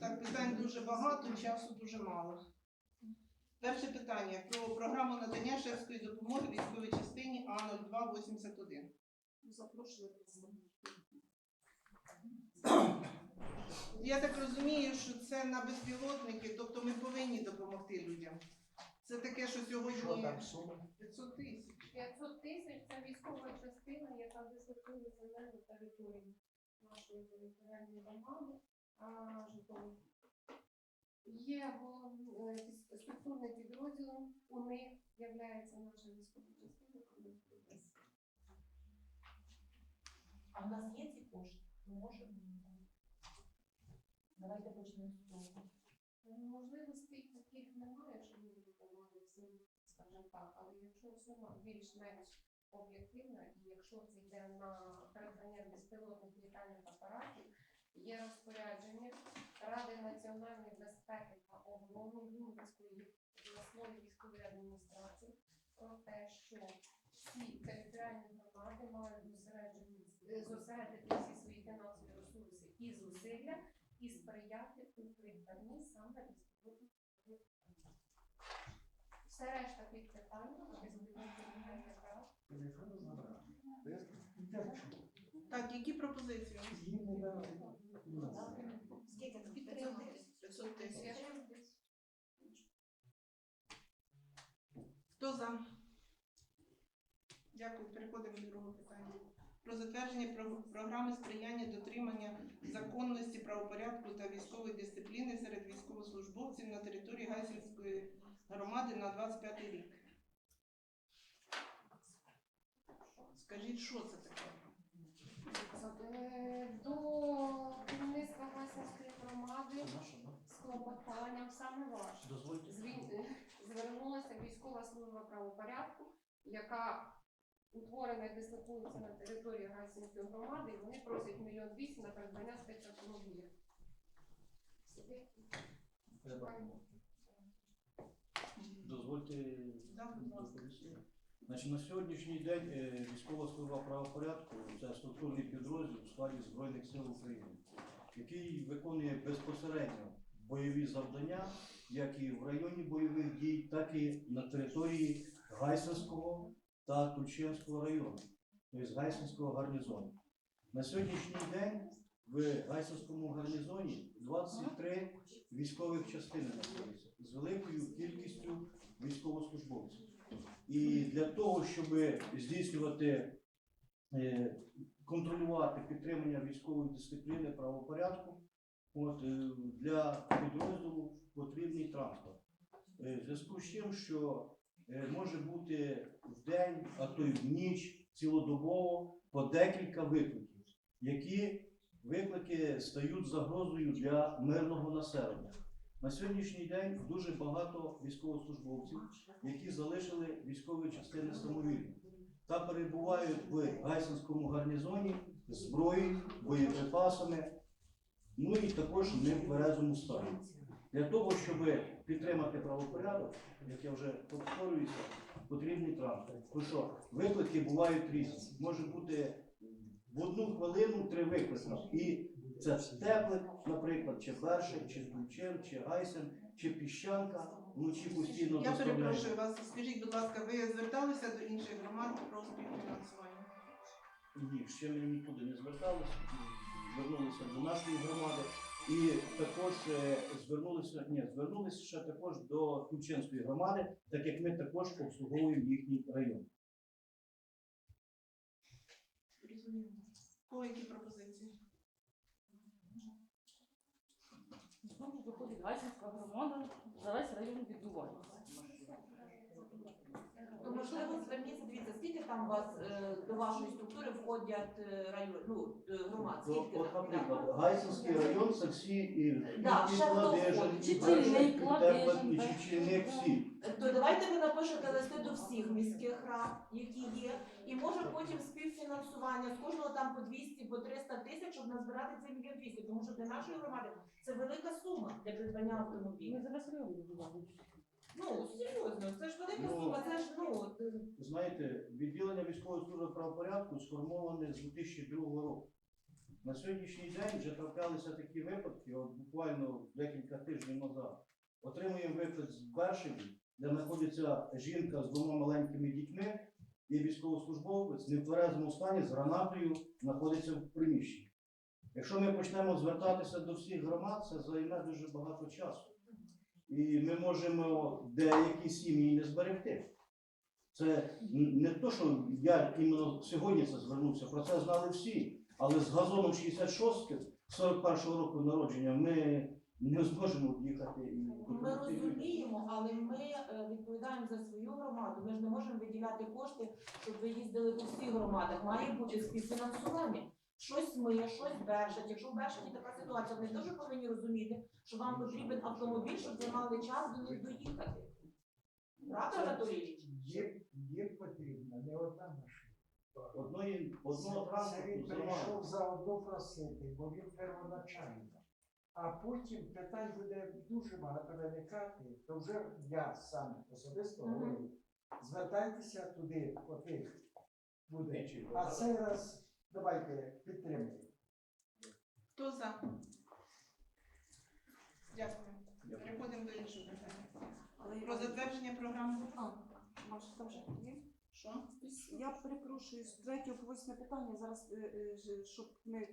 Так, питань дуже багато, часу дуже мало. Перше питання про програму надання шефської допомоги військовій частині А0281. Запрошую. Я так розумію, що це на безпілотники, тобто ми повинні допомогти людям. Це таке, що сьогодні Що там сума? 500 тисяч. 500 тисяч це військова частина, яка дислокує земельну територію нашої територіальної громади. Є голов- е, структурний підрозділ, у них являється наша військова частина. А в нас є ці кошти? Ми можемо? Давайте почнемо з того. Е, Можливостей таких немає, що ми допомогли всім, скажімо так, але якщо сума більш-менш об'єктивна, і якщо це йде на передання безпілотних літальних апаратів, є розпорядження Ради національної безпеки та оборони Вінницької обласної військової адміністрації про те, що всі територіальні громади мають зосередити всі свої фінансові ресурси і зусилля і сприяти у придбанні саме апаратів. Все решта під питання. Так, які пропозиції? Їм не 500 тисяч. Хто за? Дякую. Переходимо до другого питання. Про затвердження програми сприяння дотримання законності, правопорядку та військової дисципліни серед військовослужбовців на території Гайсинської громади на 25 рік. Скажіть, що це таке? Е, До керівництва Гасінської громади з клопотанням саме ваше. Дозвольте. Звін- е, Звернулася військова служба правопорядку, яка утворена і дислокується на території Гайсинської громади, і вони просять мільйон двісті на придбання спецавтомобіля. Дозвольте Значить, на сьогоднішній день е, військова служба правопорядку це структурний підрозділ у складі Збройних сил України, який виконує безпосередньо бойові завдання, як і в районі бойових дій, так і на території Гайсинського та Тульчинського району, тобто Гайсинського гарнізону. На сьогоднішній день в Гайсинському гарнізоні 23 військових частини знаходяться з великою кількістю військовослужбовців. І для того, щоб здійснювати, е, контролювати підтримання військової дисципліни, правопорядку, от, е, для підрозділу потрібний транспорт. Е, В зв'язку з тим, що може бути в день, а то й в ніч, цілодобово по декілька викликів, які виклики стають загрозою для мирного населення. На сьогоднішній день дуже багато військовослужбовців, які залишили військові частини самовільно та перебувають в Гайсинському гарнізоні з зброєю, боєприпасами, ну і також не в тверезому стані. Для того, щоб підтримати правопорядок, як я вже повторююся, потрібний транспорт. Тому що виклики бувають різні. Може бути в одну хвилину три виклики. І це теплик, наприклад, чи Бершик, чи Тульчин, чи Гайсен, чи Піщанка, вночі постійно Я доставляють. перепрошую вас. Скажіть, будь ласка, ви зверталися до інших громад про співфінансування? Ні, ще ми нікуди не зверталися, звернулися до нашої громади. І також е, звернулися, ні, звернулися ще також до Тульчинської громади, так як ми також обслуговуємо їхній район. Розумію. Які пропозиції? Гайсинська громада, за весь район відбувається. То можливо зверніться, дивіться, скільки там у вас е, до вашої структури входять е, район, ну, е, громад? То, Скільки от, там? наприклад, Гайсинський район це всі і, Да, і ще хто і Чечільник, Бершик, і Теплик, і. Чечільник, всі. Е, То давайте ви напишете листи до всіх міських рад, які є, і може потім співфінансування з кожного там по 200, по 300 тисяч, щоб назбирати цей мільйон 200, тому що для нашої громади це велика сума для придбання автомобіля. Ну, серйозно, це ж велика Ну, сума, це ж ну. е, Знаєте, відділення військової служби правопорядку сформоване з 2002 року. На сьогоднішній день вже траплялися такі випадки, от буквально декілька тижнів назад. Отримуємо випит з Бершеві, де знаходиться жінка з двома маленькими дітьми, і військовослужбовець в нетверезому стані з гранатою знаходиться в приміщенні. Якщо ми почнемо звертатися до всіх громад, це займе дуже багато часу. І ми можемо деякі сім'ї не зберегти. Це не то, що я іменно сьогодні це звернувся, про це знали всі. Але з газоном 66 41-го року народження ми не зможемо їхати і Ми розуміємо, але ми е, відповідаємо за свою громаду. Ми ж не можемо виділяти кошти, щоб ви їздили по всіх громадах. Має бути співфінансування. Щось ми, щось Бершать. Якщо в така ситуація, вони теж повинні розуміти, що вам потрібен автомобіль, щоб ви мали час до них доїхати. Правда, Анатолій? Є, є потрібна не одна машина. одної одного Це він зламали. прийшов за одну просити, бо він первоначально. А потім питань буде дуже багато виникати, то вже я сам особисто Мгм. говорю. Звертайтеся туди, поки буде. А цей раз давайте підтримуємо. Хто за? Дякую. Переходимо до іншого питання. Про затвердження програми. А, Маша, там же є? Що? Я перепрошую, з третього по восьме питання зараз, е, е, щоб ми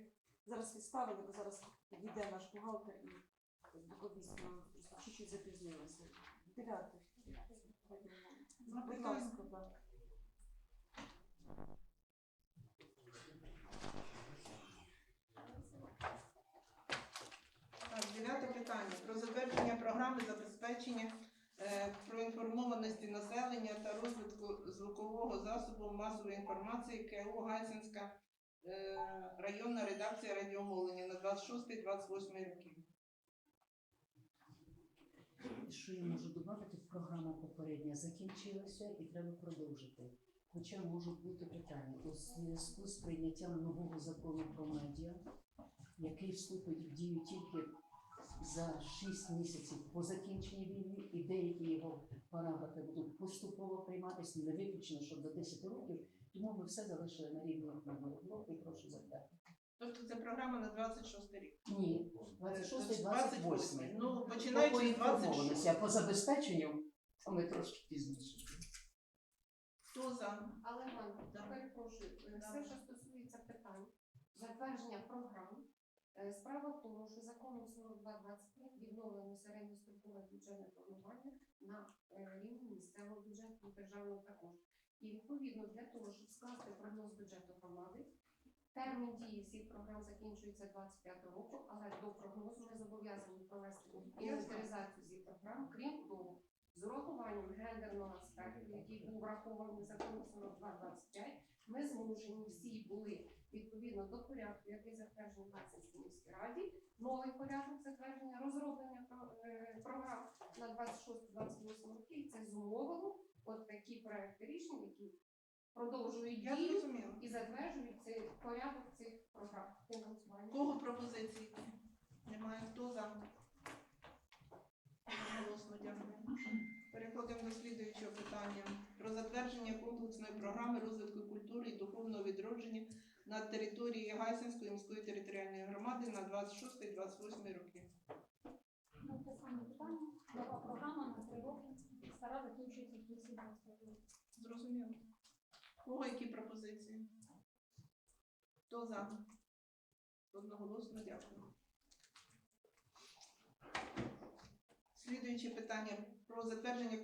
зараз відставили, бо зараз йде наш бухгалтер і доповість нам просто чуть-чуть запізнилися. Дев'яте. Будь ласка, так. Так, дев'яте питання про затвердження програми забезпечення е, проінформованості населення та розвитку звукового засобу масової інформації КО Гайсинська е, районна редакція радіомовлення на 26-28 роки. Що я можу додати, програма попередня закінчилася і треба продовжити. Хоча можуть бути питання у зв'язку з прийняттям нового закону про медіа, який вступить в дію тільки за 6 місяців по закінченні війни, і деякі його параграфи будуть поступово прийматися, не виключено, що до 10 років, тому ми все залишили на рівні року і прошу затвердити. Тобто це програма на 26 рік. Ні, 26 28 Ну, починаючи з 26. По забезпеченню, то ми трошки пізніше. Хто за? Але Ганна, Так. перепрошую, е, все, що стосується питань затвердження програм. Е, Справа в тому, що законом 4225 відновлено середнє структурне бюджетне планування на е, рівні місцевого бюджету і державного також. І відповідно для того, щоб скласти прогноз бюджету громади, термін дії всіх програм закінчується 25 року, але до прогнозу ми зобов'язані провести інвентаризацію всіх програм, крім того, з урахуванням гендерного аспекту, який був врахований законом 4225, ми змушені всі були відповідно до порядку, який затверджений в Гайсинській міській раді, новий порядок затвердження, розроблення е, програм на 26-28 роки. І це зумовило от такі проекти рішень, які продовжують Я дію і затверджують цей порядок цих програм кого пропозиції? Немає. Хто за? Голосно дякую. Переходимо до слідуючого питання. Про затвердження комплексної програми розвитку культури і духовного відродження на території Гайсинської міської територіальної громади на 26-28 роки. Ну, те саме питання. Нова програма на три роки. Стара закінчується в кінці 20 року. Зрозуміло. Кого які пропозиції? Хто за? Одноголосно дякую. Слідуюче питання про затвердження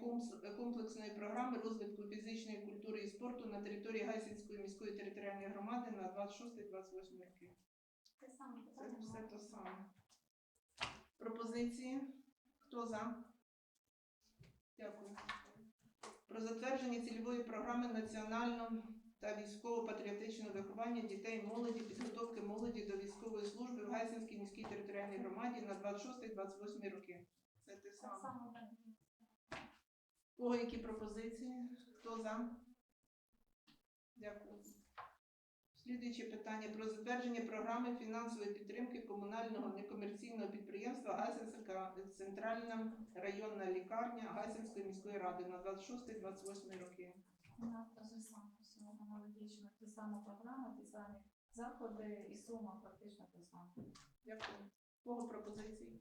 комплексної програми розвитку фізичної культури і спорту на території Гайсинської міської територіальної громади на 26-28 роки. Те саме Це все те саме. Пропозиції? Хто за? Дякую. Про затвердження цільової програми національного та військово-патріотичного виховання дітей молоді, підготовки молоді до військової служби в Гайсинській міській територіальній громаді на 26-28 роки. Це те саме. кого які пропозиції? Хто за? Дякую. Слідуюче питання про затвердження програми фінансової підтримки комунального некомерційного підприємства Гайсинська центральна районна лікарня Гайсинської міської ради на 26-28 роки. У нас те ж саме, аналогічно. Те сама програма, ті самі Заходи і сума практично те саме. Дякую. Кого пропозиції?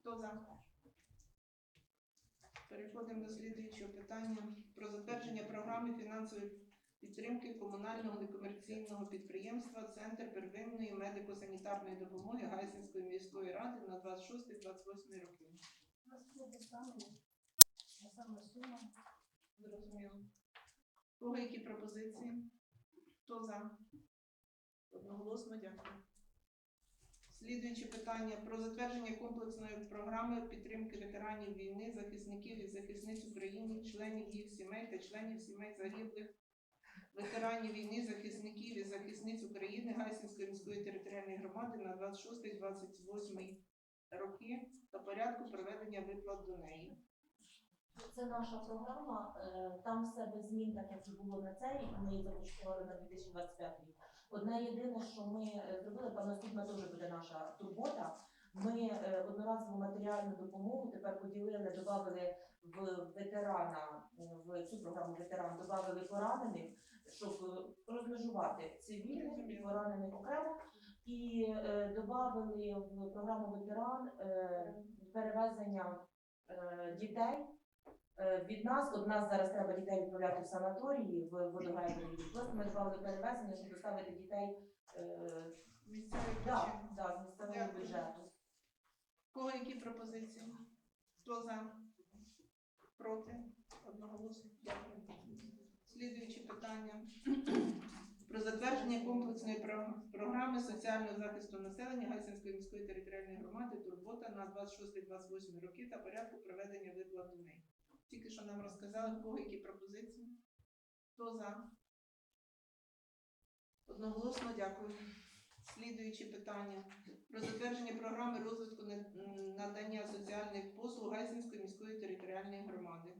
Хто за? Переходимо до слідуючого питання про затвердження програми фінансової підтримки комунального некомерційного підприємства Центр первинної медико-санітарної допомоги Гайсинської міської ради на 26-28 роки. Саме, сума. Зрозуміло. Кого які пропозиції? Хто за? Одноголосно дякую. Слідуюче питання про затвердження комплексної програми підтримки ветеранів війни, захисників і захисниць України, членів їх сімей та членів сімей загиблих ветеранів війни, захисників і захисниць України Гайсинської міської територіальної громади на 26-28 роки та порядку проведення виплат до неї. Це наша програма. е, Там все без змін, так як було на цей. Ми її започаткували на 2025 рік. Одне єдине, що ми е, зробили, певно, наступна теж буде наша турбота. Ми е, одноразову матеріальну допомогу тепер поділили, додали в ветерана е, в цю програму ветеран, додали поранених, щоб розмежувати цивільних і поранених окремо. І додали в програму ветеран перевезення дітей. Е, Від нас, от нас зараз треба дітей відправляти в санаторії в водогайні. Просто ми додали перевезення, щоб доставити дітей е, да, да, з місцевого Дякую. бюджету. Кого які пропозиції? Хто за? Проти? Одноголосно. Дякую. Слідуюче питання. Про затвердження комплексної про- програми соціального захисту населення Гайсинської міської територіальної громади Турбота на 26-28 роки та порядку проведення виплат до неї. Тільки що нам розказали, в кого які пропозиції. Хто за? Одноголосно дякую. Слідуюче питання про затвердження програми розвитку надання соціальних послуг Гайсинської міської територіальної громади.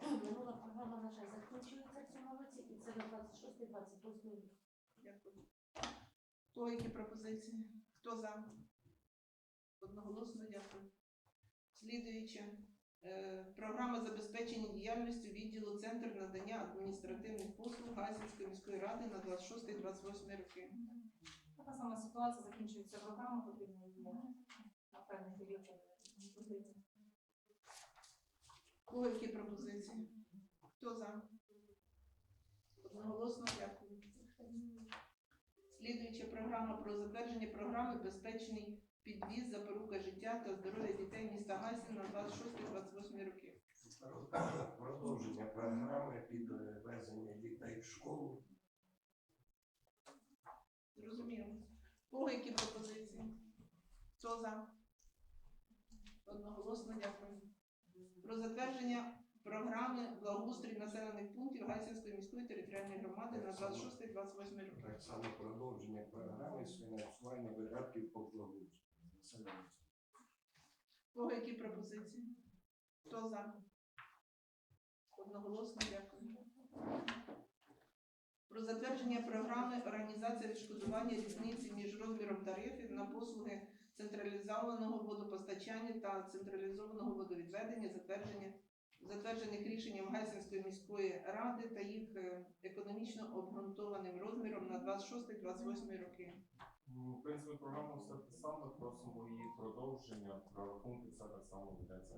Минула програма наша закінчується в цьому році, і це на 26-28 рік. Дякую. Хто які пропозиції? Хто за? Одноголосно дякую. Слідуюче. Е, програма забезпечення діяльністю відділу Центр надання адміністративних послуг Гайсинської міської ради на 26-28 роки. Така сама ситуація, закінчується програма, потрібно її на певний період. Кого які пропозиції? Хто за? Одноголосно дякую. Слідуюча програма про затвердження програми Безпечний підвіз запорука життя та здоров'я дітей міста Гайсин на 26-28 роки. Продовження програми підвезення дітей в школу. Зрозуміло. Кого які пропозиції? Хто за? Одноголосно дякую. Про затвердження програми благоустрій населених пунктів Гайсинської міської територіальної громади на 26-28 роки. Так само продовження програми з фінансування видатків по благоустрою. Кого які пропозиції? Хто за? Одноголосно дякую. Про затвердження програми організація відшкодування різниці між розміром тарифів на послуги централізованого водопостачання та централізованого водовідведення, затвердження затверджених рішенням Гайсинської міської ради та їх е, економічно обґрунтованим розміром на 26-28 роки. Ну, В принципі, програма все те саме, просимо її продовження, прорахунки це так само ведеться.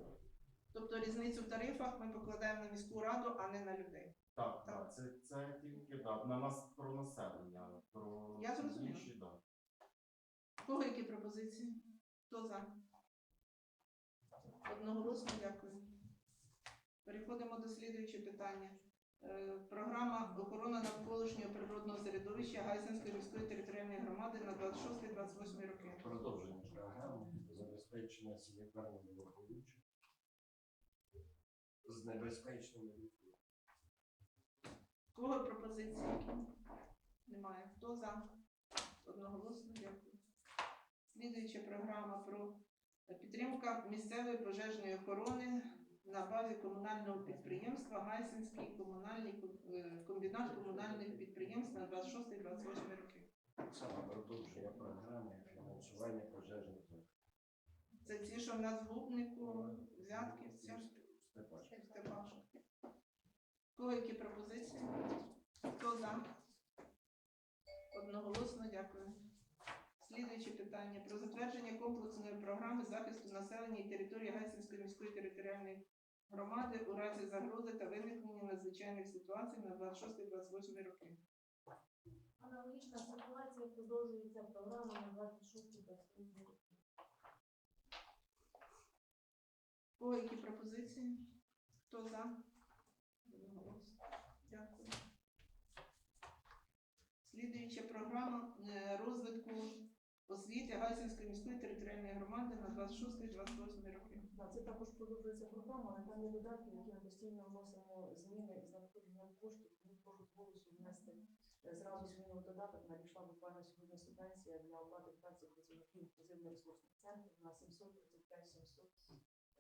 Тобто різницю в тарифах ми покладаємо на міську раду, а не на людей. Так, Так. так, це, це тільки да, на нас про населення, про Я зрозуміла. інші, да. Кого які пропозиції? Хто за? Одноголосно дякую. Переходимо до слідуючого питання. Е, Програма охорона навколишнього природного середовища Гайсинської міської територіальної громади на 26-28 роки. Продовження програми забезпечення санітарного благополуччя з небезпечними. В Кого пропозиції? Немає. Хто за? Одноголосно дякую. Слідуюча програма про підтримка місцевої пожежної охорони на базі комунального підприємства Гайсинський комунальний е, комбінат комунальних підприємств на 26-28 роки. Само продовження програми фінансування пожежних. Це ті, що в нас в Губнику, Взятківця, Степашка. Степашка. Кого які пропозиції? Хто за? Одноголосно дякую. Слідуюче питання про затвердження комплексної програми захисту населення і території Гайсинської міської територіальної громади у разі загрози та виникнення надзвичайних ситуацій на 26-28 роки. Аналогічна ситуація продовжується програма на 26 рік. Кого які пропозиції? Хто за? Дякую. Слідуюча програма е, розвитку освіти Гайсинської міської територіальної громади на 26-28 роки. Да, Це також продовжується програма, але там є додатки, які ми постійно вносимо зміни з надходженням коштів. Тому прошу з внести е, зразу зміну в додаток. Надійшла буквально сьогодні субвенція для оплати праці працівників інклюзивно-ресурсних центрів на 735 700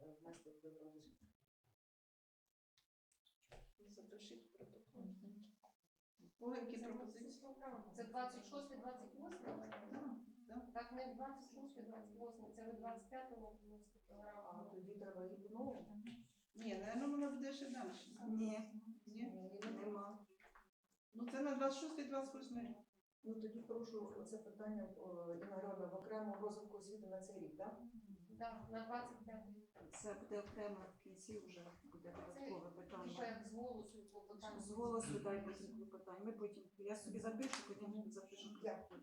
е, внести в додаток. Запишіть протокол. Які пропозиції? Це 26 28 Так. Так не 26 28 це ви 25 року вносите А програму. тоді треба і знову. Ні, напевно, воно буде ще далі. Ні, Ні? нема. Ну це на 26-28 рік. Ну тоді прошу це питання о, Інна Григорівна, в окремому розвитку освіти на цей рік, так? Да, на 25 Це буде окремо в кінці вже буде додаткове Типа питання. як з голосу клопотання. З голосу дай потім клопотання. Ми потім, я собі запишу, потім запишу. Дякую.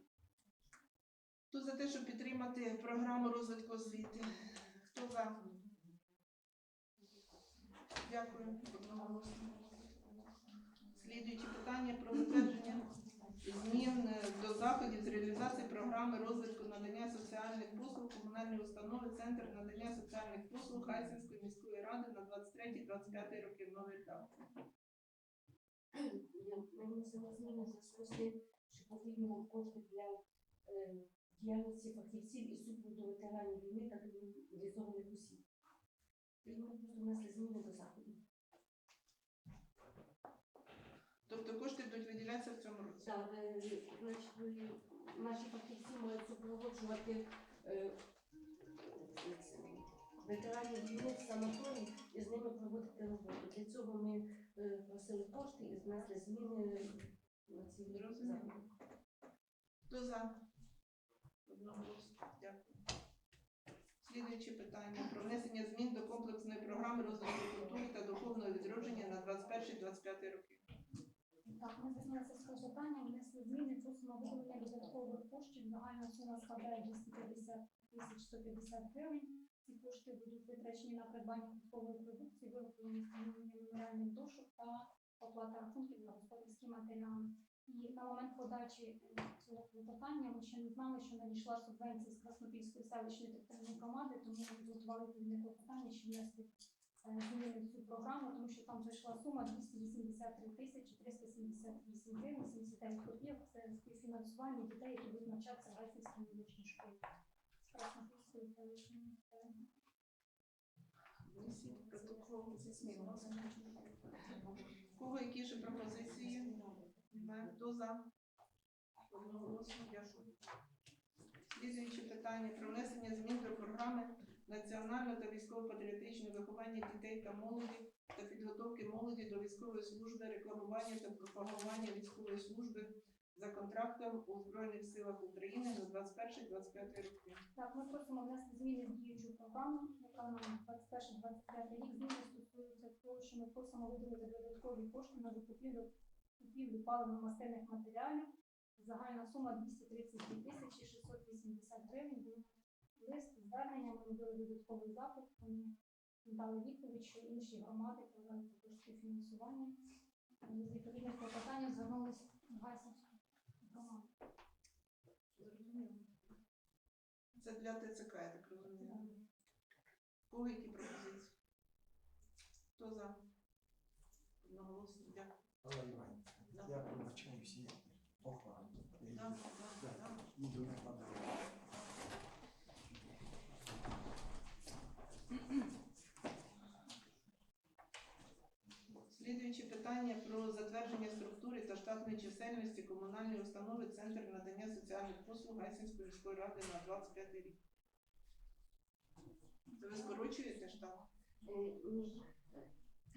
Хто за те, щоб підтримати програму розвитку освіти? Хто за? Дякую. Одноголосно. Слідуюче питання про затвердження змін е, до заходів з реалізації програми розвитку надання соціальних послуг комунальної установи Центр надання соціальних послуг Хайсинської міської ради на 23-25 роки новий етап. Ми вносимо зміни що потрібно кошти для е, діяльності фахівців і супроводу ветеранів війни та мобілізованих осіб. І ми просто внесли зміни до заходів. Тобто кошти будуть виділятися в цьому році. Так, е, значить, наші фахівці мають супроводжувати е, ветеранів війни в санаторії і з ними проводити роботу. Для цього ми е, просили кошти і внесли зміни на ці заходи. Хто за? Слідуюче питання про внесення змін до комплексної програми розвитку культури та духовного відродження на 21-25 роки. Так, ми звернулися з клопотанням, внесли зміни, просимо виділення додаткових коштів. Загальна сума складає 250 тисяч 150 гривень. Ці кошти будуть витрачені на придбання культурної продукції, виготовлення меморіальних дошок та оплата рахунків на господарські матеріали. І на момент подачі е, цього клопотання ми ще не знали, що надійшла субвенція з Краснопільської селищної територіальної громади, тому ми підготували відповідне клопотання, щоб внести е, зміни в цю програму, тому що там зайшла сума 283 тисячі 378 гривень, 79 копійок. Це співфінансування дітей, які будуть навчатися в Гайсинській музичній школі. З Краснопільської селищної. Протокол зі змінами. Кого які ж пропозиції? Немає. Хто за? Одноголосно. Дякую. Слідуюче питання про внесення змін до програми національного та військово-патріотичного виховання дітей та молоді та підготовки молоді до військової служби, рекламування та пропагування військової служби за контрактом у Збройних силах України на 21-25 роки. Так, ми просимо внести зміни в діючу програму, яка на 21-25 рік. Зміни стосуються того, що ми просимо виділити додаткові кошти на закупівлю купівлю паливно-мастильних матеріалів. Загальна сума 232 тисячі 680 гривень. Був лист звернення, ми робили додатковий запит. Вони дали відповідь, що інші громади провели також співфінансування. З відповідним клопотанням звернулися в Гайсинську громаду. Зрозуміло. Це для ТЦК, я так розумію. Кого які пропозиції? Хто за? Одноголосно. Дякую. Алла Іванівна, я пробачаю всі похвали. Я їду- да. їду на подарунок. Слідуюче питання про затвердження структури та штатної чисельності комунальної установи Центр надання соціальних послуг Гайсинської міської ради на 25 рік. Це ви скорочуєте штат? Е, ні.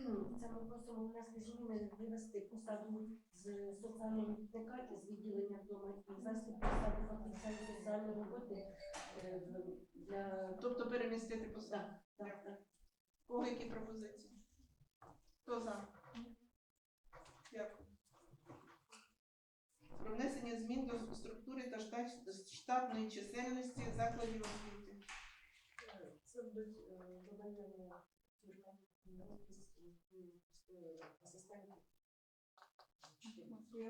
Це ми просимо внести зміни, вивести посаду з соціальної підтримки, з відділення вдома і ввести посаду з соціальної роботи е, для Тобто перемістити посаду. так, так, так. Кого які пропозиції? Хто за? Дякую. Про внесення змін до структури та штат- штатної чисельності закладів освіти. Це будуть е, додання асистентів. Матвій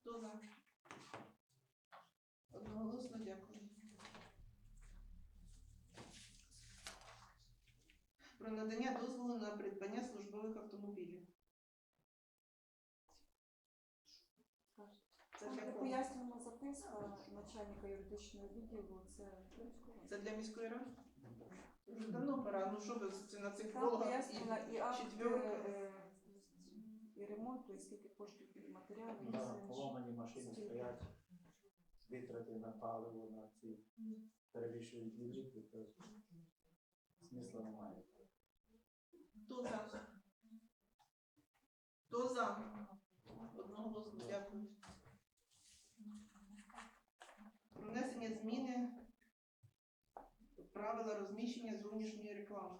Хто за? Одноголосно дякую. Про надання дозволу на придбання службових автомобілів. Це Там для кого? пояснювана записка начальника юридичного відділу. Це для міської ради? Вже давно пора. Ну що ви це на цих там Волгах пояснювана і акт четвірка. е, і ремонту, і скільки коштів і Да, все інше. поломані машини стоять, витрати на паливо, на ці перевищують ліміти, то смисла немає. Хто за? Хто за? Одноголосно дякую. Про внесення зміни в правила розміщення зовнішньої реклами.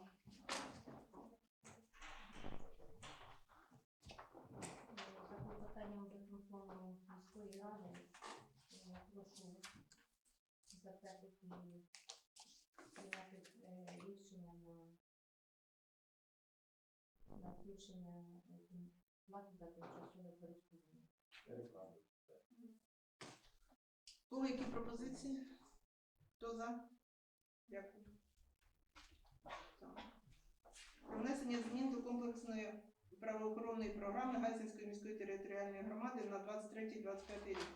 За клопотанням виконкому міської ради е, прошу затвердити е, рішення на, включення е, плати за тимчасове користування. Кого які пропозиції? Хто за? Дякую. Так. Про внесення змін до комплексної правоохоронної програми Гайсинської міської територіальної громади на 23-25 рік.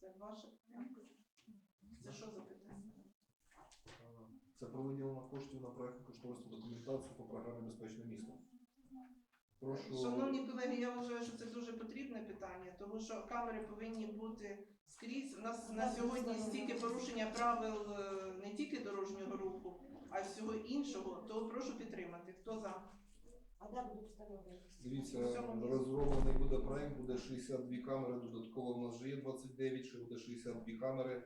Це ваше питання? Це що за питання? Це про виділення коштів на проєктну кошторисну документацію по програмі Безпечне місто. Прошу. Шановні колеги, я вважаю, що це дуже потрібне питання, тому що камери повинні бути скрізь. У нас на сьогодні стільки порушення правил е, не тільки дорожнього руху, а й всього іншого. То прошу підтримати. Хто за? А де будуть встановлені? Дивіться, розроблений буде проект, буде 62 камери, додатково в нас вже є 29, ще буде 62 камери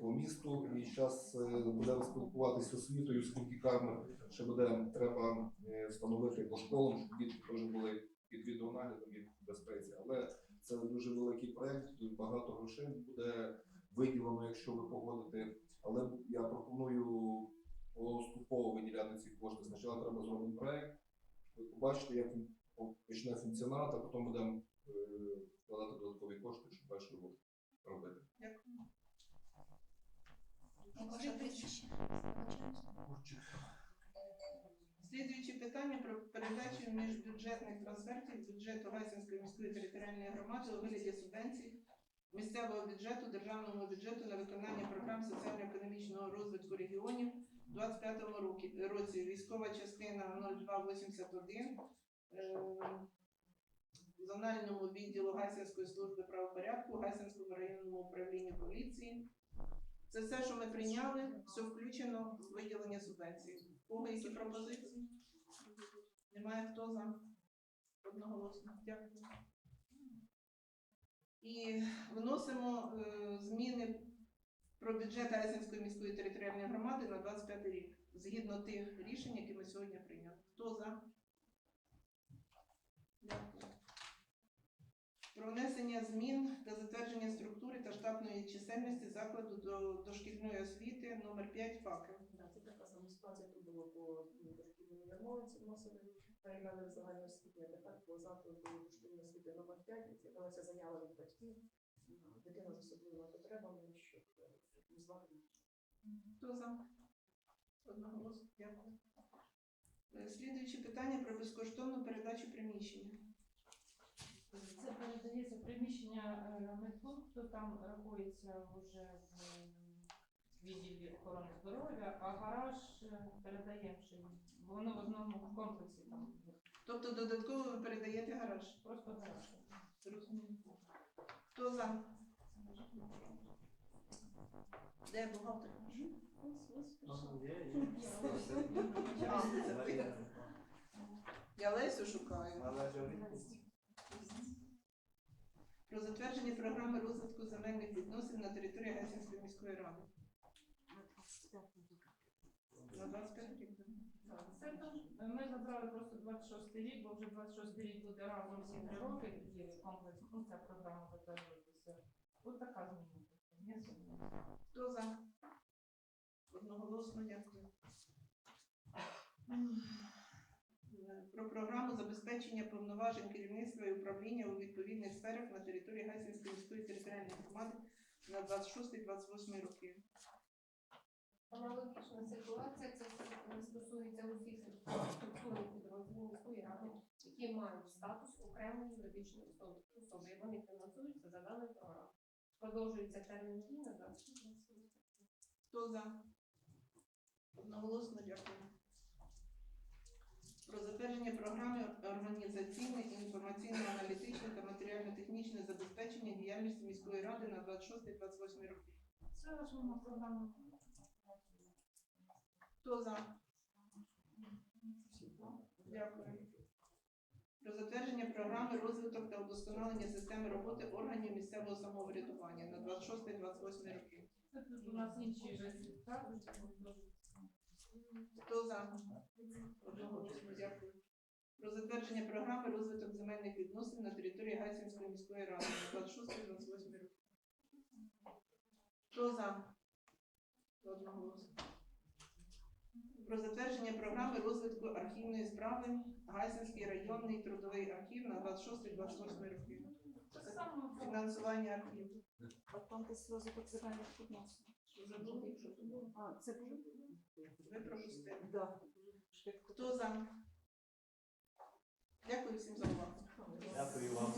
по місту. І зараз будемо спілкуватися з освітою, скільки камер ще буде треба е, встановити по школам, щоб діти теж були під відеонаглядом і безпеці. Але це дуже великий проект, тут багато грошей буде виділено, якщо ви погодите. Але я пропоную поступово виділяти ці кошти. Спочатку треба зробити проект. Ви побачите, як він почне функціонувати, а потім будемо е, вкладати додаткові кошти, щоб далі робити. Дякую. Слідуюче питання про передачу міжбюджетних трансфертів бюджету Гайсинської міської територіальної громади у вигляді субвенцій місцевого бюджету, державного бюджету на виконання програм соціально-економічного розвитку регіонів у 25 році. році. Військова частина 0281 е, зональному відділу Гайсинської служби правопорядку, Гайсинському районному управлінню поліції. Це все, що ми прийняли, все включено в виділення субвенції. Кого які пропозиції? Немає хто за? Одноголосно. Дякую. І вносимо е, зміни про бюджет Гайсинської міської територіальної громади на 25 рік, згідно тих рішень, які ми сьогодні прийняли. Хто за? Дякую. Про внесення змін та затвердження структури та штатної чисельності закладу до дошкільної освіти номер 5 ФАКи. Да, Це така сама ситуація, тут було по дошкільній ярмолинці вносили, переймали в а тепер по закладу дошкільної освіти номер 5 з'явилася заява від батьків, дитина з особливими потребами, щоб е, звати. Хто за? Одноголосно. Дякую. Е, Слідуюче питання про безкоштовну передачу приміщення. Це приміщення е, медпункту, там рахується вже в відділі охорони здоров'я, а гараж е, передаємо ще. Воно в одному комплексі там. Тобто додатково ви передаєте гараж? Просто гараж. Зрозуміло. Хто за? Де бухгалтер? Я Лесю шукаю. Про затвердження програми розвитку земельних відносин на території Гайсинської міської ради. На 25 рік. Так, Це теж ми забрали просто 26 рік, бо вже 26 рік буде разом всі три роки, тоді комплекс, ну ця програма затверджується. Ось така зміна. Є зміна. Хто за? Одноголосно дякую. Про програму забезпечення повноважень керівництва і управління у відповідних сферах на території Гайсинської міської територіальної громади на 26-28 роки. Аналогічна ситуація, це стосується усіх структурних підрозділів міської ради, які мають статус окремої юридичної особи. особи, і вони фінансуються за даною програмою. Продовжується термін дії на 26 Хто за? Одноголосно дякую. Про затвердження програми організаційне, інформаційно-аналітичне та матеріально-технічне забезпечення діяльності міської ради на 26-28 роки. Це основна програма. Хто за? Дякую. Про затвердження програми розвиток та удосконалення системи роботи органів місцевого самоврядування на 26-28 роки. Це тут у нас інші результати. Хто за? Одноголосно дякую. Про затвердження програми розвиток земельних відносин на території Гайсинської міської ради на 26-28 роки. Хто за? Одноголосно. Про затвердження програми розвитку архівної справи Гайсинський районний трудовий архів на 26-28 роки. Фінансування архіву. А там десь розвиток земельних відносин. Забули, якщо це було. А, це Ви пропустили. Да. Хто за? Дякую всім за увагу. Дякую вам.